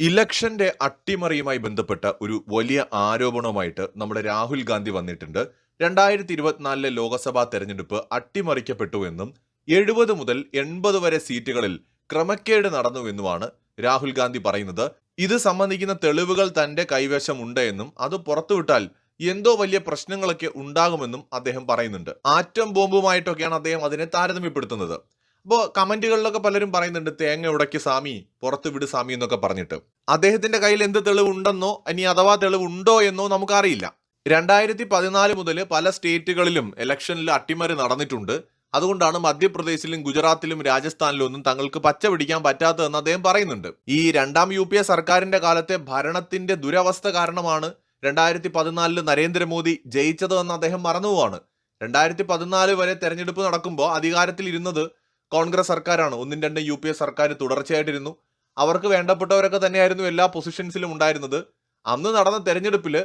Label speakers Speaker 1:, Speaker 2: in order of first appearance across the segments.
Speaker 1: ഇലക്ഷന്റെ അട്ടിമറിയുമായി ബന്ധപ്പെട്ട ഒരു വലിയ ആരോപണവുമായിട്ട് നമ്മുടെ രാഹുൽ ഗാന്ധി വന്നിട്ടുണ്ട്. രണ്ടായിരത്തി ഇരുപത്തിനാലിലെ ലോക്സഭാ തെരഞ്ഞെടുപ്പ് അട്ടിമറിക്കപ്പെട്ടു എന്നും എഴുപത് മുതൽ എൺപത് വരെ സീറ്റുകളിൽ ക്രമക്കേട് നടന്നു നടന്നുവെന്നുമാണ് രാഹുൽ ഗാന്ധി പറയുന്നത്. ഇത് സംബന്ധിക്കുന്ന തെളിവുകൾ തന്റെ കൈവശമുണ്ട് എന്നും അത് പുറത്തുവിട്ടാൽ എന്തോ വലിയ പ്രശ്നങ്ങളൊക്കെ ഉണ്ടാകുമെന്നും അദ്ദേഹം പറയുന്നുണ്ട്. ആറ്റം ബോംബുമായിട്ടൊക്കെയാണ് അദ്ദേഹം അതിനെ താരതമ്യപ്പെടുത്തുന്നത്. അപ്പോൾ കമന്റുകളിലൊക്കെ പലരും പറയുന്നുണ്ട് തേങ്ങ ഉടക്കി സ്വാമി പുറത്ത് വിട് സ്വാമി എന്നൊക്കെ പറഞ്ഞിട്ട്. അദ്ദേഹത്തിന്റെ കയ്യിൽ എന്ത് തെളിവുണ്ടെന്നോ ഇനി അഥവാ തെളിവുണ്ടോ എന്നോ നമുക്കറിയില്ല. രണ്ടായിരത്തി പതിനാല് മുതൽ പല സ്റ്റേറ്റുകളിലും ഇലക്ഷനിൽ അട്ടിമറി നടന്നിട്ടുണ്ട്. അതുകൊണ്ടാണ് മധ്യപ്രദേശിലും ഗുജറാത്തിലും രാജസ്ഥാനിലും ഒന്നും തങ്ങൾക്ക് പച്ച പിടിക്കാൻ പറ്റാത്തതെന്ന് അദ്ദേഹം പറയുന്നുണ്ട്. ഈ രണ്ടാം യു പി എ സർക്കാരിന്റെ കാലത്തെ ഭരണത്തിന്റെ ദുരവസ്ഥ കാരണമാണ് രണ്ടായിരത്തി പതിനാലിൽ നരേന്ദ്രമോദി ജയിച്ചതെന്ന് അദ്ദേഹം മറന്നുപോവാണ്. രണ്ടായിരത്തി പതിനാല് വരെ തെരഞ്ഞെടുപ്പ് നടക്കുമ്പോൾ അധികാരത്തിൽ ഇരുന്നത് കോൺഗ്രസ് സർക്കാരാണ്. ഒന്നും രണ്ട് യു പി എ സർക്കാർ തുടർച്ചയായിട്ടിരുന്നു. അവർക്ക് വേണ്ടപ്പെട്ടവരൊക്കെ തന്നെയായിരുന്നു എല്ലാ പൊസിഷൻസിലും ഉണ്ടായിരുന്നത്. അന്ന് നടന്ന തെരഞ്ഞെടുപ്പിൽ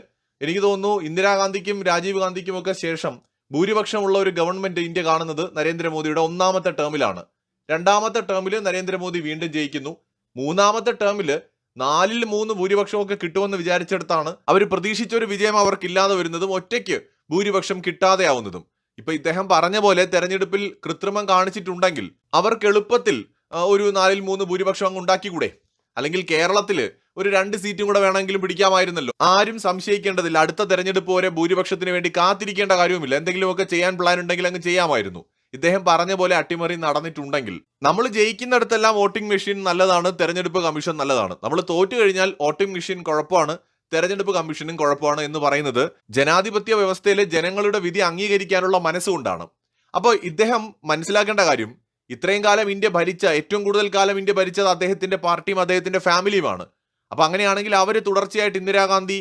Speaker 1: എനിക്ക് തോന്നുന്നു ഇന്ദിരാഗാന്ധിക്കും രാജീവ് ഗാന്ധിക്കും ഒക്കെ ശേഷം ഭൂരിപക്ഷമുള്ള ഒരു ഗവൺമെന്റ് ഇന്ത്യ കാണുന്നത് നരേന്ദ്രമോദിയുടെ ഒന്നാമത്തെ ടേമിലാണ് രണ്ടാമത്തെ ടേമിൽ നരേന്ദ്രമോദി വീണ്ടും ജയിക്കുന്നു. മൂന്നാമത്തെ ടേമിൽ നാലിൽ മൂന്ന് ഭൂരിപക്ഷമൊക്കെ കിട്ടുമെന്ന് വിചാരിച്ചെടുത്താണ് അവർ പ്രതീക്ഷിച്ച ഒരു വിജയം അവർക്കില്ലാതെ വരുന്നതും ഒറ്റയ്ക്ക് ഭൂരിപക്ഷം കിട്ടാതെയാവുന്നതും. ഇപ്പൊ ഇദ്ദേഹം പറഞ്ഞ പോലെ തെരഞ്ഞെടുപ്പിൽ കൃത്രിമം കാണിച്ചിട്ടുണ്ടെങ്കിൽ അവർക്ക് എളുപ്പത്തിൽ ഒരു നാലിൽ മൂന്ന് ഭൂരിപക്ഷം അങ്ങ് ഉണ്ടാക്കിക്കൂടെ? അല്ലെങ്കിൽ കേരളത്തിൽ ഒരു രണ്ട് സീറ്റും കൂടെ വേണമെങ്കിലും പിടിക്കാമായിരുന്നല്ലോ? ആരും സംശയിക്കേണ്ടതില്ല. അടുത്ത തെരഞ്ഞെടുപ്പ് വരെ ഭൂരിപക്ഷത്തിന് വേണ്ടി കാത്തിരിക്കേണ്ട കാര്യവുമില്ല. എന്തെങ്കിലുമൊക്കെ ചെയ്യാൻ പ്ലാൻ ഉണ്ടെങ്കിൽ അങ്ങ് ചെയ്യാമായിരുന്നു. ഇദ്ദേഹം പറഞ്ഞ പോലെ അട്ടിമറി നടന്നിട്ടുണ്ടെങ്കിൽ നമ്മൾ ജയിക്കുന്നിടത്തെല്ലാം വോട്ടിംഗ് മെഷീൻ നല്ലതാണ് തെരഞ്ഞെടുപ്പ് കമ്മീഷൻ നല്ലതാണ്. നമ്മൾ തോറ്റു കഴിഞ്ഞാൽ വോട്ടിംഗ് മെഷീൻ കുഴപ്പമാണ്. തെരഞ്ഞെടുപ്പ് കമ്മീഷനും കുഴപ്പമാണ് എന്ന് പറയുന്നത് ജനാധിപത്യ വ്യവസ്ഥയിലെ ജനങ്ങളുടെ വിധി അംഗീകരിക്കാനുള്ള മനസ്സുകൊണ്ടാണ്. അപ്പോൾ ഇദ്ദേഹം മനസ്സിലാക്കേണ്ട കാര്യം ഇത്രയും കാലം ഇന്ത്യ ഭരിച്ച ഏറ്റവും കൂടുതൽ കാലം ഇന്ത്യ ഭരിച്ചത് അദ്ദേഹത്തിന്റെ പാർട്ടിയും അദ്ദേഹത്തിന്റെ ഫാമിലിയുമാണ്. അപ്പൊ അങ്ങനെയാണെങ്കിൽ അവർ തുടർച്ചയായിട്ട് ഇന്ദിരാഗാന്ധി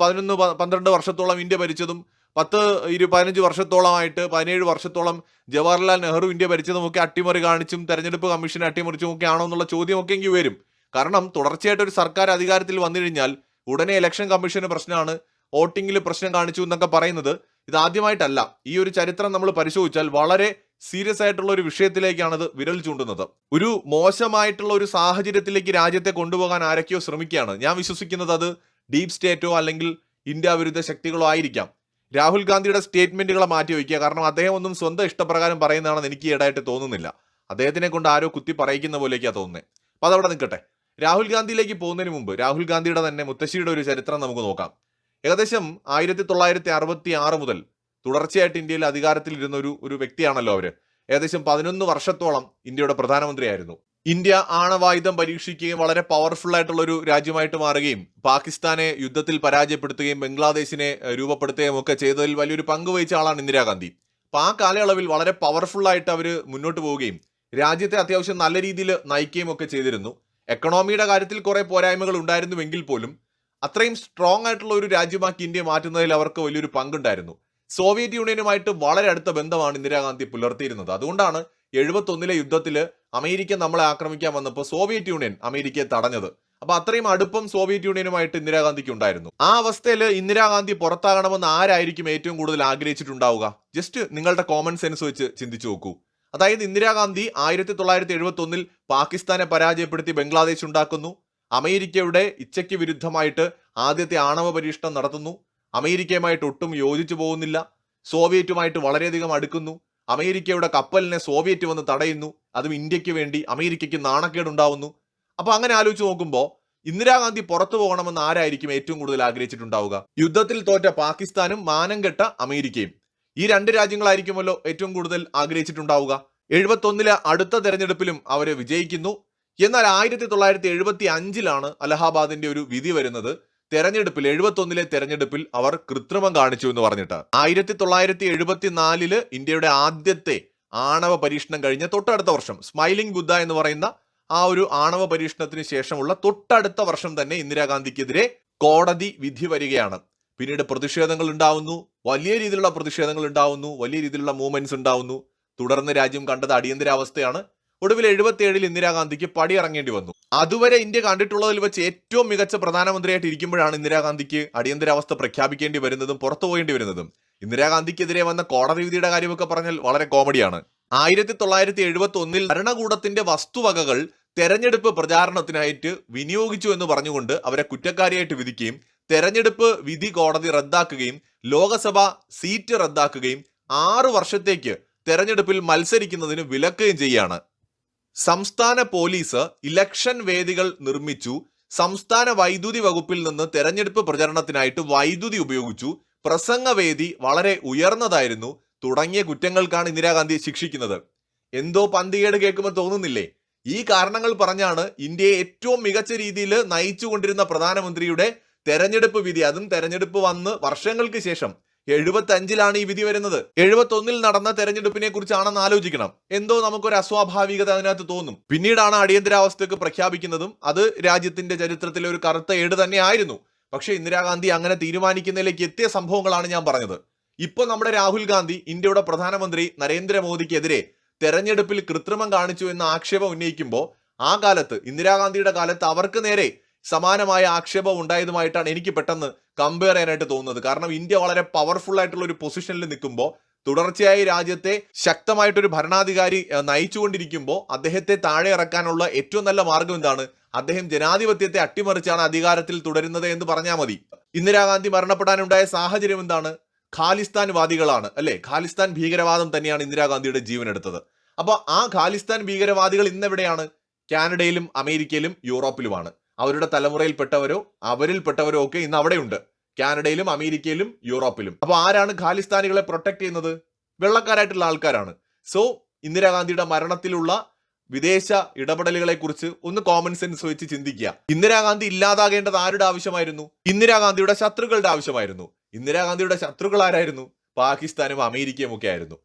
Speaker 1: പതിനൊന്ന് പന്ത്രണ്ട് വർഷത്തോളം ഇന്ത്യ ഭരിച്ചതും പത്ത് ഇരു പതിനഞ്ച് വർഷത്തോളമായിട്ട് പതിനേഴ് വർഷത്തോളം ജവഹർലാൽ നെഹ്റു ഇന്ത്യ ഭരിച്ചതുമൊക്കെ അട്ടിമറി കാണിച്ചും തെരഞ്ഞെടുപ്പ് കമ്മീഷൻ അട്ടിമറിച്ചും ഒക്കെ ആണോ എന്നുള്ള ചോദ്യമൊക്കെ എങ്കിൽ വരും കാരണം തുടർച്ചയായിട്ട് ഒരു സർക്കാർ അധികാരത്തിൽ വന്നു കഴിഞ്ഞാൽ ഉടനെ ഇലക്ഷൻ കമ്മീഷന് പ്രശ്നമാണ് വോട്ടിങ്ങിൽ പ്രശ്നം കാണിച്ചു എന്നൊക്കെ പറയുന്നത് ഇത് ആദ്യമായിട്ടല്ല ഈ ഒരു ചരിത്രം നമ്മൾ പരിശോധിച്ചാൽ വളരെ സീരിയസ് ആയിട്ടുള്ള ഒരു വിഷയത്തിലേക്കാണ് ഇത് വിരൽ ചൂണ്ടുന്നത്. ഒരു മോശമായിട്ടുള്ള ഒരു സാഹചര്യത്തിലേക്ക് രാജ്യത്തെ കൊണ്ടുപോകാൻ ആരൊക്കെയോ ശ്രമിക്കുകയാണ്. ഞാൻ വിശ്വസിക്കുന്നത് അത് ഡീപ് സ്റ്റേറ്റോ അല്ലെങ്കിൽ ഇന്ത്യ വിരുദ്ധ ശക്തികളോ ആയിരിക്കാം. രാഹുൽ ഗാന്ധിയുടെ സ്റ്റേറ്റ്മെന്റുകളെ മാറ്റി വയ്ക്കുക. കാരണം അദ്ദേഹം ഒന്നും സ്വന്തം ഇഷ്ടപ്രകാരം പറയുന്നതാണെന്ന് എനിക്ക് ഈടായിട്ട് തോന്നുന്നില്ല. അദ്ദേഹത്തിനെ കൊണ്ട് ആരോ കുത്തി പറയിക്കുന്ന പോലെയൊക്കെയാണ് തോന്നുന്നത് അപ്പൊ അതവിടെ നിൽക്കട്ടെ. രാഹുൽ ഗാന്ധിയിലേക്ക് പോകുന്നതിന് മുമ്പ് രാഹുൽ ഗാന്ധിയുടെ തന്നെ മുത്തശ്ശിയുടെ ഒരു ചരിത്രം നമുക്ക് നോക്കാം. ഏകദേശം ആയിരത്തി തൊള്ളായിരത്തി അറുപത്തി ആറ് മുതൽ തുടർച്ചയായിട്ട് ഇന്ത്യയിൽ അധികാരത്തിലിരുന്ന ഒരു ഒരു വ്യക്തിയാണല്ലോ അവർ. ഏകദേശം പതിനൊന്ന് വർഷത്തോളം ഇന്ത്യയുടെ പ്രധാനമന്ത്രിയായിരുന്നു. ഇന്ത്യ ആണവായുധം പരീക്ഷിക്കുകയും വളരെ പവർഫുൾ ആയിട്ടുള്ള ഒരു രാജ്യമായിട്ട് മാറുകയും പാകിസ്ഥാനെ യുദ്ധത്തിൽ പരാജയപ്പെടുത്തുകയും ബംഗ്ലാദേശിനെ രൂപപ്പെടുത്തുകയും ഒക്കെ ചെയ്തതിൽ വലിയൊരു പങ്ക് വഹിച്ച ആളാണ് ഇന്ദിരാഗാന്ധി അപ്പൊ ആ കാലയളവിൽ വളരെ പവർഫുൾ ആയിട്ട് അവർ മുന്നോട്ട് പോവുകയും രാജ്യത്തെ അത്യാവശ്യം നല്ല രീതിയിൽ നയിക്കുകയും ഒക്കെ ചെയ്തിരുന്നു. എക്കണോമിയുടെ കാര്യത്തിൽ കുറേ പോരായ്മകൾ ഉണ്ടായിരുന്നുവെങ്കിൽ പോലും അത്രയും സ്ട്രോങ് ആയിട്ടുള്ള ഒരു രാജ്യമാക്കി ഇന്ത്യ മാറ്റുന്നതിൽ അവർക്ക് വലിയൊരു പങ്കുണ്ടായിരുന്നു. സോവിയറ്റ് യൂണിയനുമായിട്ട് വളരെ അടുത്ത ബന്ധമാണ് ഇന്ദിരാഗാന്ധി പുലർത്തിയിരുന്നത്. അതുകൊണ്ടാണ് എഴുപത്തൊന്നിലെ യുദ്ധത്തിൽ അമേരിക്ക നമ്മളെ ആക്രമിക്കാൻ വന്നപ്പോൾ സോവിയറ്റ് യൂണിയൻ അമേരിക്കയെ തടഞ്ഞത്. അപ്പൊ അത്രയും അടുപ്പം സോവിയറ്റ് യൂണിയനുമായിട്ട് ഇന്ദിരാഗാന്ധിക്ക് ഉണ്ടായിരുന്നു. ആ അവസ്ഥയിൽ ഇന്ദിരാഗാന്ധി പുറത്താകണമെന്ന് ആരായിരിക്കും ഏറ്റവും കൂടുതൽ ആഗ്രഹിച്ചിട്ടുണ്ടാവുക? ജസ്റ്റ് നിങ്ങളുടെ കോമൺ സെൻസ് വെച്ച് ചിന്തിച്ചു നോക്കൂ. അതായത് ഇന്ദിരാഗാന്ധി ആയിരത്തി തൊള്ളായിരത്തി എഴുപത്തി ഒന്നിൽ പാകിസ്ഥാനെ പരാജയപ്പെടുത്തി ബംഗ്ലാദേശ് ഉണ്ടാക്കുന്നു. അമേരിക്കയുടെ ഇച്ഛയ്ക്ക് വിരുദ്ധമായിട്ട് ആദ്യത്തെ ആണവ പരീക്ഷണം നടത്തുന്നു. അമേരിക്കയുമായിട്ട് ഒട്ടും യോജിച്ചു പോകുന്നില്ല. സോവിയറ്റുമായിട്ട് വളരെയധികം അടുക്കുന്നു. അമേരിക്കയുടെ കപ്പലിനെ സോവിയറ്റ് വന്ന് തടയുന്നു. അതും ഇന്ത്യയ്ക്ക് വേണ്ടി അമേരിക്കയ്ക്ക് നാണക്കേടുണ്ടാവുന്നു. അപ്പോൾ അങ്ങനെ ആലോചിച്ച് നോക്കുമ്പോൾ ഇന്ദിരാഗാന്ധി പുറത്തു പോകണമെന്ന് ആരായിരിക്കും ഏറ്റവും കൂടുതൽ ആഗ്രഹിച്ചിട്ടുണ്ടാവുക? യുദ്ധത്തിൽ തോറ്റ പാകിസ്ഥാനും മാനം കെട്ട അമേരിക്കയും. ഈ രണ്ട് രാജ്യങ്ങളായിരിക്കുമല്ലോ ഏറ്റവും കൂടുതൽ ആഗ്രഹിച്ചിട്ടുണ്ടാവുക. എഴുപത്തൊന്നിലെ അടുത്ത തെരഞ്ഞെടുപ്പിലും അവർ വിജയിക്കുന്നു. എന്നാൽ ആയിരത്തി തൊള്ളായിരത്തി എഴുപത്തി അഞ്ചിലാണ് അലഹാബാദിന്റെ ഒരു വിധി വരുന്നത്. തെരഞ്ഞെടുപ്പിൽ എഴുപത്തൊന്നിലെ തെരഞ്ഞെടുപ്പിൽ അവർ കൃത്രിമം കാണിച്ചു എന്ന് പറഞ്ഞിട്ട്. ആയിരത്തി തൊള്ളായിരത്തി എഴുപത്തി നാലിൽ ഇന്ത്യയുടെ ആദ്യത്തെ ആണവ പരീക്ഷണം കഴിഞ്ഞ തൊട്ടടുത്ത വർഷം സ്മൈലിംഗ് ബുദ്ധ എന്ന് പറയുന്ന ആ ഒരു ആണവ പരീക്ഷണത്തിന് ശേഷമുള്ള തൊട്ടടുത്ത വർഷം തന്നെ ഇന്ദിരാഗാന്ധിക്കെതിരെ കോടതി വിധി വരികയാണ്. പിന്നീട് പ്രതിഷേധങ്ങൾ ഉണ്ടാവുന്നു. വലിയ രീതിയിലുള്ള പ്രതിഷേധങ്ങൾ ഉണ്ടാവുന്നു. വലിയ രീതിയിലുള്ള മൂവ്മെന്റ്സ് ഉണ്ടാവുന്നു. തുടർന്ന് രാജ്യം കണ്ടത് അടിയന്തരാവസ്ഥയാണ്. ഒടുവിൽ എഴുപത്തിയേഴിൽ ഇന്ദിരാഗാന്ധിക്ക് പടി ഇറങ്ങേണ്ടി വന്നു. അതുവരെ ഇന്ത്യ കണ്ടിട്ടുള്ളതിൽ വെച്ച് ഏറ്റവും മികച്ച പ്രധാനമന്ത്രിയായിട്ട് ഇരിക്കുമ്പോഴാണ് ഇന്ദിരാഗാന്ധിക്ക് അടിയന്തരാവസ്ഥ പ്രഖ്യാപിക്കേണ്ടി വരുന്നതും പുറത്തു പോകേണ്ടി വരുന്നതും. ഇന്ദിരാഗാന്ധിക്കെതിരെ വന്ന കോടതി വിധിയുടെ കാര്യമൊക്കെ പറഞ്ഞാൽ വളരെ കോമഡിയാണ്. ആയിരത്തി തൊള്ളായിരത്തി എഴുപത്തി ഒന്നിൽ ഭരണകൂടത്തിന്റെ വസ്തുവകകൾ തെരഞ്ഞെടുപ്പ് പ്രചാരണത്തിനായിട്ട് വിനിയോഗിച്ചു എന്ന് പറഞ്ഞുകൊണ്ട് അവരെ കുറ്റക്കാരിയായിട്ട് വിധിക്കുകയും തെരഞ്ഞെടുപ്പ് വിധി കോടതി റദ്ദാക്കുകയും ലോകസഭ സീറ്റ് റദ്ദാക്കുകയും ആറു വർഷത്തേക്ക് തെരഞ്ഞെടുപ്പിൽ മത്സരിക്കുന്നതിന് വിലക്കുകയും ചെയ്യാണ്. സംസ്ഥാന പോലീസ് ഇലക്ഷൻ വേദികൾ നിർമ്മിച്ചു. സംസ്ഥാന വൈദ്യുതി വകുപ്പിൽ നിന്ന് തെരഞ്ഞെടുപ്പ് പ്രചരണത്തിനായിട്ട് വൈദ്യുതി ഉപയോഗിച്ചു. പ്രസംഗവേദി വളരെ ഉയർന്നതായിരുന്നു. തുടങ്ങിയ കുറ്റങ്ങൾക്കാണ് ഇന്ദിരാഗാന്ധി ശിക്ഷിക്കുന്നത്. എന്തോ പന്തികേട് കേൾക്കുമ്പോൾ തോന്നുന്നില്ലേ? ഈ കാരണങ്ങൾ പറഞ്ഞാണ് ഇന്ത്യയെ ഏറ്റവും മികച്ച രീതിയിൽ നയിച്ചുകൊണ്ടിരുന്ന പ്രധാനമന്ത്രിയുടെ തെരഞ്ഞെടുപ്പ് വിധി. അതും തെരഞ്ഞെടുപ്പ് വന്ന് വർഷങ്ങൾക്ക് ശേഷം എഴുപത്തി അഞ്ചിലാണ് ഈ വിധി വരുന്നത്. എഴുപത്തി ഒന്നിൽ നടന്ന തെരഞ്ഞെടുപ്പിനെ കുറിച്ചാണെന്ന് ആലോചിക്കണം. എന്തോ നമുക്കൊരു അസ്വാഭാവികത അതിനകത്ത് തോന്നും. പിന്നീടാണ് അടിയന്തരാവസ്ഥയ്ക്ക് പ്രഖ്യാപിക്കുന്നതും അത് രാജ്യത്തിന്റെ ചരിത്രത്തിലെ ഒരു കറുത്ത ഏട് തന്നെയായിരുന്നു പക്ഷേ ഇന്ദിരാഗാന്ധി അങ്ങനെ തീരുമാനിക്കുന്നതിലേക്ക് എത്തിയ സംഭവങ്ങളാണ് ഞാൻ പറഞ്ഞത്. ഇപ്പൊ നമ്മുടെ രാഹുൽ ഗാന്ധി ഇന്ത്യയുടെ പ്രധാനമന്ത്രി നരേന്ദ്രമോദിക്കെതിരെ തെരഞ്ഞെടുപ്പിൽ കൃത്രിമം കാണിച്ചു എന്ന ആക്ഷേപം ഉന്നയിക്കുമ്പോൾ ആ കാലത്ത് ഇന്ദിരാഗാന്ധിയുടെ കാലത്ത് അവർക്ക് നേരെ സമാനമായ ആക്ഷേപം ഉണ്ടായതുമായിട്ടാണ് എനിക്ക് പെട്ടെന്ന് കമ്പയർ ചെയ്യാനായിട്ട് തോന്നുന്നത്. കാരണം ഇന്ത്യ വളരെ പവർഫുൾ ആയിട്ടുള്ള ഒരു പൊസിഷനിൽ നിൽക്കുമ്പോൾ തുടർച്ചയായി രാജ്യത്തെ ശക്തമായിട്ടൊരു ഭരണാധികാരി നയിച്ചുകൊണ്ടിരിക്കുമ്പോൾ അദ്ദേഹത്തെ താഴെ ഇറക്കാനുള്ള ഏറ്റവും നല്ല മാർഗം എന്താണ്? അദ്ദേഹം ജനാധിപത്യത്തെ അട്ടിമറിച്ചാണ് അധികാരത്തിൽ തുടരുന്നത് എന്ന് പറഞ്ഞാൽ മതി. ഇന്ദിരാഗാന്ധി മരണപ്പെടാനുണ്ടായ സാഹചര്യം എന്താണ്? ഖാലിസ്ഥാൻ വാദികളാണ് അല്ലെ? ഖാലിസ്ഥാൻ ഭീകരവാദം തന്നെയാണ് ഇന്ദിരാഗാന്ധിയുടെ ജീവൻ എടുത്തത് അപ്പൊ ആ ഖാലിസ്ഥാൻ ഭീകരവാദികൾ ഇന്നെവിടെയാണ്? കാനഡയിലും അമേരിക്കയിലും യൂറോപ്പിലുമാണ്. അവരുടെ തലമുറയിൽപ്പെട്ടവരോ അവരിൽപ്പെട്ടവരോ ഒക്കെ ഇന്ന് അവിടെയുണ്ട്. കാനഡയിലും അമേരിക്കയിലും യൂറോപ്പിലും. അപ്പോൾ ആരാണ് ഖാലിസ്ഥാനികളെ പ്രൊട്ടക്ട് ചെയ്യുന്നത്? വെള്ളക്കാരായിട്ടുള്ള ആൾക്കാരാണ്. സോ ഇന്ദിരാഗാന്ധിയുടെ മരണത്തിലുള്ള വിദേശ ഇടപെടലുകളെ കുറിച്ച് ഒന്ന് കോമൺ സെൻസ് വെച്ച് ചിന്തിക്കുക. ഇന്ദിരാഗാന്ധി ഇല്ലാതാകേണ്ടത് ആരുടെ ആവശ്യമായിരുന്നു? ഇന്ദിരാഗാന്ധിയുടെ ശത്രുക്കളുടെ ആവശ്യമായിരുന്നു. ഇന്ദിരാഗാന്ധിയുടെ ശത്രുക്കൾ ആരായിരുന്നു? പാകിസ്ഥാനും അമേരിക്കയും ഒക്കെ ആയിരുന്നു.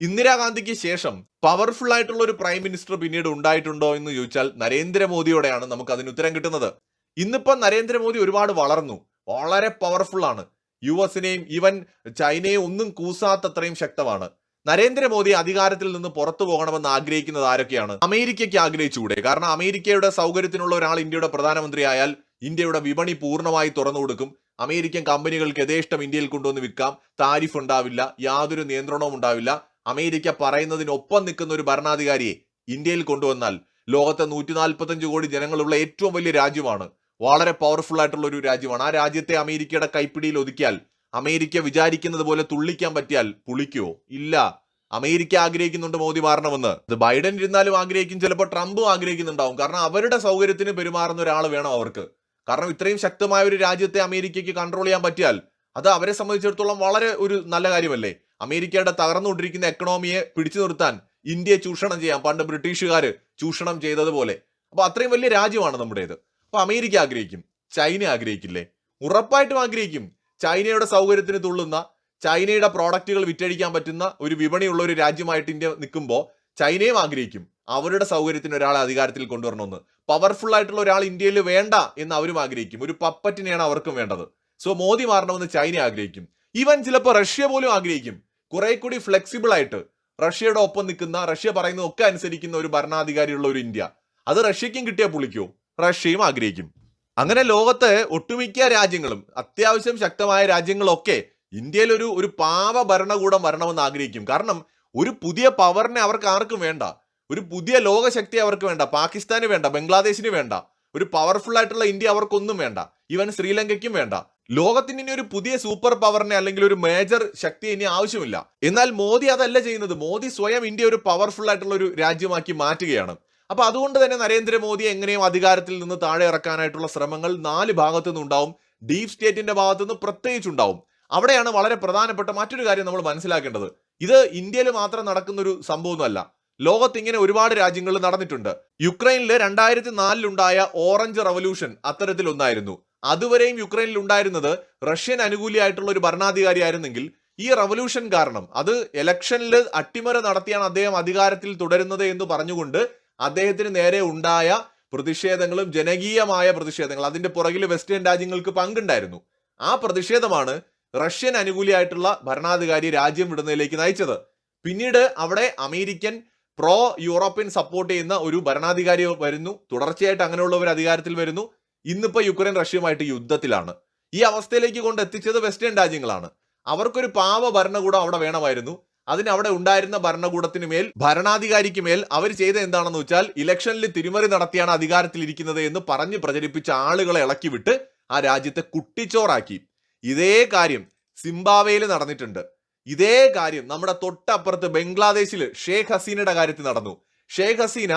Speaker 1: ഇന്ദിരാഗാന്ധിക്ക് ശേഷം പവർഫുൾ ആയിട്ടുള്ള ഒരു പ്രൈം മിനിസ്റ്റർ പിന്നീട് ഉണ്ടായിട്ടുണ്ടോ എന്ന് ചോദിച്ചാൽ നരേന്ദ്രമോദിയോടെയാണ് നമുക്ക് അതിന് ഉത്തരം കിട്ടുന്നത്. ഇന്നിപ്പോ നരേന്ദ്രമോദി ഒരുപാട് വളർന്നു. വളരെ പവർഫുൾ ആണ്. യു എസിനെയും ഈവൻ ചൈനയെയും ഒന്നും കൂസാത്തത്രയും ശക്തമാണ്. നരേന്ദ്രമോദി അധികാരത്തിൽ നിന്ന് പുറത്തു പോകണമെന്ന് ആഗ്രഹിക്കുന്നത് ആരൊക്കെയാണ്? അമേരിക്കയ്ക്ക് ആഗ്രഹിച്ചുകൂടെ? കാരണം അമേരിക്കയുടെ സൗകര്യത്തിനുള്ള ഒരാൾ ഇന്ത്യയുടെ പ്രധാനമന്ത്രി ആയാൽ ഇന്ത്യയുടെ വിപണി പൂർണമായി തുറന്നു കൊടുക്കും. അമേരിക്കൻ കമ്പനികൾക്ക് യഥേഷ്ടം ഇന്ത്യയിൽ കൊണ്ടുവന്ന് വിൽക്കാം. താരിഫ് ഉണ്ടാവില്ല. യാതൊരു നിയന്ത്രണവും ഉണ്ടാവില്ല. അമേരിക്ക പറയുന്നതിനൊപ്പം നിൽക്കുന്ന ഒരു ഭരണാധികാരിയെ ഇന്ത്യയിൽ കൊണ്ടുവന്നാൽ ലോകത്തെ നൂറ്റി നാൽപ്പത്തഞ്ച് കോടി ജനങ്ങളുള്ള ഏറ്റവും വലിയ രാജ്യമാണ്. വളരെ പവർഫുൾ ആയിട്ടുള്ള ഒരു രാജ്യമാണ്. ആ രാജ്യത്തെ അമേരിക്കയുടെ കൈപ്പിടിയിൽ ഒതുക്കിയാൽ അമേരിക്ക വിചാരിക്കുന്നത് പോലെ തുള്ളിക്കാൻ പറ്റിയാൽ പുളിക്കോ ഇല്ല. അമേരിക്ക ആഗ്രഹിക്കുന്നുണ്ട് മോദി മാറണമെന്ന്. ഇത് ബൈഡൻ ഇരുന്നാലും ആഗ്രഹിക്കും ചിലപ്പോൾ ട്രംപും ആഗ്രഹിക്കുന്നുണ്ടാവും. കാരണം അവരുടെ സൗകര്യത്തിന് പെരുമാറുന്ന ഒരാൾ വേണം അവർക്ക്. കാരണം ഇത്രയും ശക്തമായ ഒരു രാജ്യത്തെ അമേരിക്കയ്ക്ക് കൺട്രോൾ ചെയ്യാൻ പറ്റിയാൽ അത് അവരെ സംബന്ധിച്ചിടത്തോളം വളരെ ഒരു നല്ല കാര്യമല്ലേ? അമേരിക്കയുടെ തകർന്നുകൊണ്ടിരിക്കുന്ന എക്കണോമിയെ പിടിച്ചു നിർത്താൻ ഇന്ത്യയെ ചൂഷണം ചെയ്യാം. പണ്ട് ബ്രിട്ടീഷുകാർ ചൂഷണം ചെയ്തതുപോലെ. അപ്പോൾ അത്രയും വലിയ രാജ്യമാണ് നമ്മുടേത്. അപ്പോൾ അമേരിക്ക ആഗ്രഹിക്കും. ചൈന ആഗ്രഹിക്കില്ലേ? ഉറപ്പായിട്ടും ആഗ്രഹിക്കും. ചൈനയുടെ സൗകര്യത്തിന് തുള്ളുന്ന ചൈനയുടെ പ്രോഡക്റ്റുകൾ വിറ്റഴിക്കാൻ പറ്റുന്ന ഒരു വിപണിയുള്ള ഒരു രാജ്യമായിട്ട് ഇന്ത്യ നിൽക്കുമ്പോൾ ചൈനയും ആഗ്രഹിക്കും. അവരുടെ സൗകര്യത്തിന് ഒരാളെ അധികാരത്തിൽ കൊണ്ടുവരണമെന്ന്. പവർഫുൾ ആയിട്ടുള്ള ഒരാൾ ഇന്ത്യയിൽ വേണ്ട എന്ന് അവരും ആഗ്രഹിക്കും. ഒരു പപ്പറ്റിനെയാണ് അവർക്കും വേണ്ടത്. സോ മോദി മാറണമെന്ന് ചൈന ആഗ്രഹിക്കും. ഈവൻ ചിലപ്പോൾ റഷ്യ പോലും ആഗ്രഹിക്കും. കുറെ കൂടി ഫ്ലെക്സിബിൾ ആയിട്ട് റഷ്യയുടെ ഒപ്പം നിൽക്കുന്ന റഷ്യ പറയുന്നത് ഒക്കെ അനുസരിക്കുന്ന ഒരു ഭരണാധികാരിയുള്ള ഒരു ഇന്ത്യ. അത് റഷ്യക്കും കിട്ടിയാൽ പുളിക്കോ റഷ്യയും ആഗ്രഹിക്കും. അങ്ങനെ ലോകത്തെ ഒട്ടുമിക്ക രാജ്യങ്ങളും അത്യാവശ്യം ശക്തമായ രാജ്യങ്ങളൊക്കെ ഇന്ത്യയിൽ ഒരു ഒരു പാവ ഭരണകൂടം വരണമെന്ന് ആഗ്രഹിക്കും. കാരണം ഒരു പുതിയ പവറിനെ അവർക്ക് ആർക്കും വേണ്ട. ഒരു പുതിയ ലോകശക്തി അവർക്ക് വേണ്ട. പാകിസ്ഥാന് വേണ്ട ബംഗ്ലാദേശിന് വേണ്ട. ഒരു പവർഫുൾ ആയിട്ടുള്ള ഇന്ത്യ അവർക്കൊന്നും വേണ്ട. ഈവൻ ശ്രീലങ്കയ്ക്കും വേണ്ട. ലോകത്തിന് ഇനി ഒരു പുതിയ സൂപ്പർ പവറിനെ അല്ലെങ്കിൽ ഒരു മേജർ ശക്തി ഇനി ആവശ്യമില്ല. എന്നാൽ മോദി അതല്ല ചെയ്യുന്നത്. മോദി സ്വയം ഇന്ത്യ ഒരു പവർഫുൾ ആയിട്ടുള്ള ഒരു രാജ്യമാക്കി മാറ്റുകയാണ്. അപ്പൊ അതുകൊണ്ട് തന്നെ നരേന്ദ്രമോദിയെ എങ്ങനെയും അധികാരത്തിൽ നിന്ന് താഴെ ഇറക്കാനായിട്ടുള്ള ശ്രമങ്ങൾ നാല് ഭാഗത്തു നിന്നുണ്ടാവും. ഡീപ് സ്റ്റേറ്റിന്റെ ഭാഗത്തു നിന്ന് പ്രത്യേകിച്ചുണ്ടാവും. അവിടെയാണ് വളരെ പ്രധാനപ്പെട്ട മറ്റൊരു കാര്യം നമ്മൾ മനസ്സിലാക്കേണ്ടത്. ഇത് ഇന്ത്യയിൽ മാത്രം നടക്കുന്ന ഒരു സംഭവമൊന്നുമല്ല. ലോകത്ത് ഇങ്ങനെ ഒരുപാട് രാജ്യങ്ങളിൽ നടന്നിട്ടുണ്ട്. യുക്രൈനിൽ രണ്ടായിരത്തി നാലിലുണ്ടായ ഓറഞ്ച് റവല്യൂഷൻ അത്തരത്തിലൊന്നായിരുന്നു. അതുവരെയും യുക്രൈനിൽ ഉണ്ടായിരുന്നത് റഷ്യൻ അനുകൂലിയായിട്ടുള്ള ഒരു ഭരണാധികാരി ആയിരുന്നെങ്കിൽ ഈ റവല്യൂഷൻ കാരണം അത് ഇലക്ഷനിൽ അട്ടിമറി നടത്തിയാണ് അദ്ദേഹം അധികാരത്തിൽ തുടരുന്നത് എന്ന് പറഞ്ഞുകൊണ്ട് അദ്ദേഹത്തിന് നേരെ ഉണ്ടായ പ്രതിഷേധങ്ങളും ജനകീയമായ പ്രതിഷേധങ്ങളും അതിന്റെ പുറകിൽ വെസ്റ്റേൺ രാജ്യങ്ങൾക്ക് പങ്കുണ്ടായിരുന്നു. ആ പ്രതിഷേധമാണ് റഷ്യൻ അനുകൂലിയായിട്ടുള്ള ഭരണാധികാരി രാജ്യം വിടുന്നതിലേക്ക് നയിച്ചത്. പിന്നീട് അവിടെ അമേരിക്കൻ പ്രോ യൂറോപ്യൻ സപ്പോർട്ട് ചെയ്യുന്ന ഒരു ഭരണാധികാരി വരുന്നു. തുടർച്ചയായിട്ട് അങ്ങനെയുള്ളവർ അധികാരത്തിൽ വരുന്നു. ഇന്നിപ്പോ യുക്രൈൻ റഷ്യയുമായിട്ട് യുദ്ധത്തിലാണ്. ഈ അവസ്ഥയിലേക്ക് കൊണ്ട് എത്തിച്ചത് വെസ്റ്റേൺ രാജ്യങ്ങളാണ്. അവർക്കൊരു പാവ ഭരണകൂടം അവിടെ വേണമായിരുന്നു. അതിന് അവിടെ ഉണ്ടായിരുന്ന ഭരണകൂടത്തിന് മേൽ ഭരണാധികാരിക്ക് മേൽ അവർ ചെയ്ത എന്താണെന്ന് വെച്ചാൽ ഇലക്ഷനിൽ തിരിമറി നടത്തിയാണ് അധികാരത്തിലിരിക്കുന്നത് എന്ന് പറഞ്ഞ് പ്രചരിപ്പിച്ച ആളുകളെ ഇളക്കി വിട്ട് ആ രാജ്യത്തെ കുട്ടിച്ചോറാക്കി. ഇതേ കാര്യം സിംബാവേയിൽ നടന്നിട്ടുണ്ട്. ഇതേ കാര്യം നമ്മുടെ തൊട്ടപ്പുറത്ത് ബംഗ്ലാദേശിൽ ഷേഖ് ഹസീനയുടെ കാര്യത്തിൽ നടന്നു. ഷേഖ് ഹസീന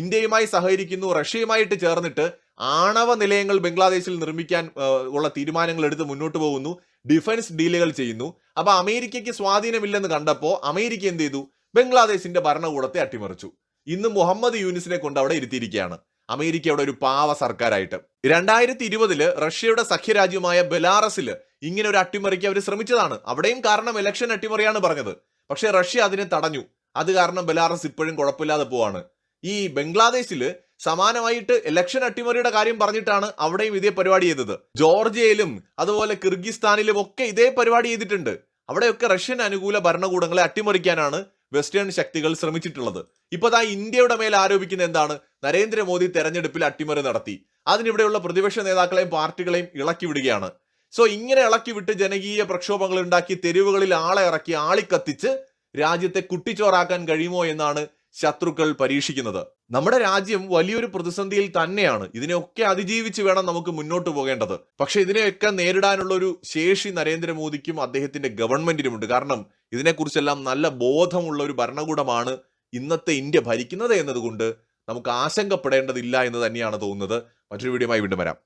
Speaker 1: ഇന്ത്യയുമായി സഹകരിക്കുന്നു റഷ്യയുമായിട്ട് ചേർന്നിട്ട് ആണവ നിലയങ്ങൾ ബംഗ്ലാദേശിൽ നിർമ്മിക്കാൻ ഉള്ള തീരുമാനങ്ങൾ എടുത്ത് മുന്നോട്ട് പോകുന്നു. ഡിഫൻസ് ഡീലുകൾ ചെയ്യുന്നു. അപ്പൊ അമേരിക്കയ്ക്ക് സ്വാധീനമില്ലെന്ന് കണ്ടപ്പോൾ അമേരിക്ക എന്ത് ചെയ്തു? ബംഗ്ലാദേശിന്റെ ഭരണകൂടത്തെ അട്ടിമറിച്ചു. ഇന്ന് മുഹമ്മദ് യൂനിസിനെ കൊണ്ട് അവിടെ ഇരുത്തിയിരിക്കുകയാണ്. അമേരിക്ക അവിടെ ഒരു പാവ സർക്കാരായിട്ട്. രണ്ടായിരത്തി ഇരുപതിൽ റഷ്യയുടെ സഖ്യരാജ്യമായ ബെലാറസിൽ ഇങ്ങനെ ഒരു അട്ടിമറിക്ക് അവർ ശ്രമിച്ചതാണ്. അവിടെയും കാരണം ഇലക്ഷൻ അട്ടിമറിയാണ് പറഞ്ഞത്. പക്ഷേ റഷ്യ അതിനെ തടഞ്ഞു. അത് കാരണം ബെലാറസ് ഇപ്പോഴും കുഴപ്പമില്ലാതെ പോവാണ്. ഈ ബംഗ്ലാദേശിൽ സമാനമായിട്ട് ഇലക്ഷൻ അട്ടിമറിയുടെ കാര്യം പറഞ്ഞിട്ടാണ് അവിടെയും ഇതേ പരിപാടി ചെയ്തത്. ജോർജിയയിലും അതുപോലെ കിർഗിസ്ഥാനിലും ഒക്കെ ഇതേ പരിപാടി ചെയ്തിട്ടുണ്ട്. അവിടെയൊക്കെ റഷ്യൻ അനുകൂല ഭരണകൂടങ്ങളെ അട്ടിമറിക്കാനാണ് വെസ്റ്റേൺ ശക്തികൾ ശ്രമിച്ചിട്ടുള്ളത്. ഇപ്പൊ ദാ ഇന്ത്യയുടെ മേൽ ആരോപിക്കുന്ന എന്താണ്? നരേന്ദ്രമോദി തെരഞ്ഞെടുപ്പിൽ അട്ടിമറി നടത്തി. അതിനിവിടെയുള്ള പ്രതിപക്ഷ നേതാക്കളെയും പാർട്ടികളെയും ഇളക്കി വിടുകയാണ്. സോ ഇങ്ങനെ ഇളക്കി വിട്ട് ജനകീയ പ്രക്ഷോഭങ്ങൾ ഉണ്ടാക്കി തെരുവുകളിൽ ആളെ ഇറക്കി ആളിക്കത്തിച്ച് രാജ്യത്തെ കുട്ടിച്ചോറാക്കാൻ കഴിയുമോ എന്നാണ് ശത്രുക്കൾ പരീക്ഷിക്കുന്നത്. നമ്മുടെ രാജ്യം വലിയൊരു പ്രതിസന്ധിയിൽ തന്നെയാണ്. ഇതിനെയൊക്കെ അതിജീവിച്ച് വേണം നമുക്ക് മുന്നോട്ട് പോകേണ്ടത്. പക്ഷെ ഇതിനെയൊക്കെ നേരിടാനുള്ള ഒരു ശേഷി നരേന്ദ്രമോദിക്കും അദ്ദേഹത്തിന്റെ ഗവൺമെന്റിനുമുണ്ട്. കാരണം ഇതിനെക്കുറിച്ചെല്ലാം നല്ല ബോധമുള്ള ഒരു ഭരണകൂടമാണ് ഇന്നത്തെ ഇന്ത്യ ഭരിക്കുന്നത് എന്നതുകൊണ്ട് നമുക്ക് ആശങ്കപ്പെടേണ്ടതില്ല എന്ന് തന്നെയാണ് തോന്നുന്നത്. മറ്റൊരു വീഡിയോയുമായി വീണ്ടും വരാം.